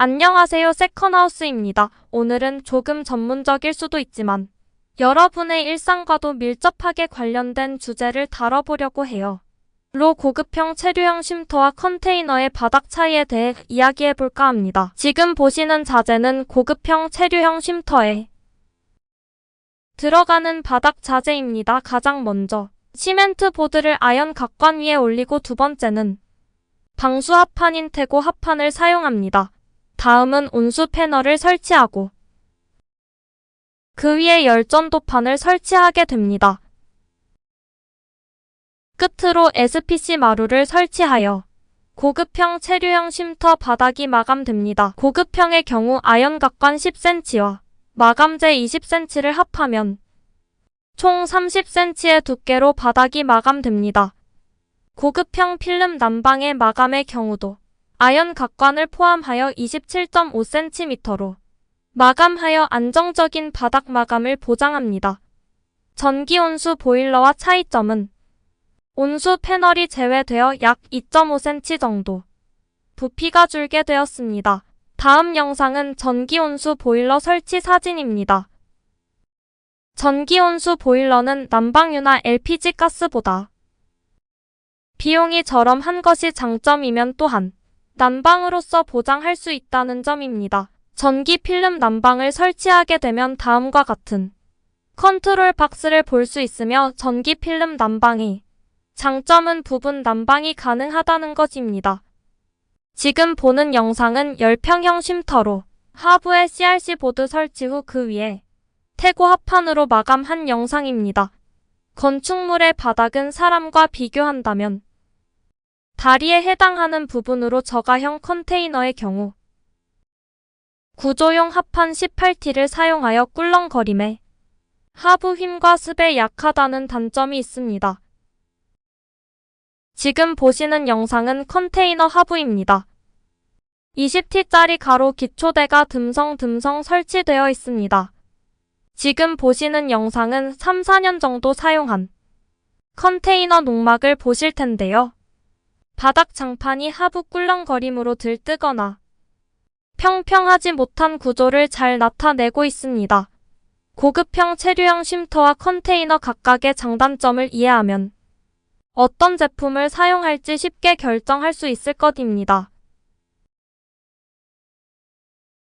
안녕하세요. 세컨하우스입니다. 오늘은 조금 전문적일 수도 있지만 여러분의 일상과도 밀접하게 관련된 주제를 다뤄보려고 해요. 로 고급형 체류형 쉼터와 컨테이너의 바닥 차이에 대해 이야기해볼까 합니다. 지금 보시는 자재는 고급형 체류형 쉼터에 들어가는 바닥 자재입니다. 가장 먼저 시멘트 보드를 아연 각관 위에 올리고 두 번째는 방수 합판인 태고 합판을 사용합니다. 다음은 온수 패널을 설치하고 그 위에 열전 도판을 설치하게 됩니다. 끝으로 SPC 마루를 설치하여 고급형 체류형 쉼터 바닥이 마감됩니다. 고급형의 경우 아연각관 10cm와 마감재 20cm를 합하면 총 30cm의 두께로 바닥이 마감됩니다. 고급형 필름 난방의 마감의 경우도 아연 각관을 포함하여 27.5cm로 마감하여 안정적인 바닥 마감을 보장합니다. 전기 온수 보일러와 차이점은 온수 패널이 제외되어 약 2.5cm 정도 부피가 줄게 되었습니다. 다음 영상은 전기 온수 보일러 설치 사진입니다. 전기 온수 보일러는 난방유나 LPG 가스보다 비용이 저렴한 것이 장점이면 또한 난방으로서 보장할 수 있다는 점입니다. 전기 필름 난방을 설치하게 되면 다음과 같은 컨트롤 박스를 볼 수 있으며 전기 필름 난방이 장점은 부분 난방이 가능하다는 것입니다. 지금 보는 영상은 열평형 쉼터로 하부에 CRC 보드 설치 후 그 위에 태고 합판으로 마감한 영상입니다. 건축물의 바닥은 사람과 비교한다면 다리에 해당하는 부분으로 저가형 컨테이너의 경우 구조용 합판 18T를 사용하여 꿀렁거림에 하부 힘과 습에 약하다는 단점이 있습니다. 지금 보시는 영상은 컨테이너 하부입니다. 20T짜리 가로 기초대가 듬성듬성 설치되어 있습니다. 지금 보시는 영상은 3, 4년 정도 사용한 컨테이너 농막을 보실 텐데요. 바닥 장판이 하부 꿀렁거림으로 들뜨거나 평평하지 못한 구조를 잘 나타내고 있습니다. 고급형 체류형 쉼터와 컨테이너 각각의 장단점을 이해하면 어떤 제품을 사용할지 쉽게 결정할 수 있을 것입니다.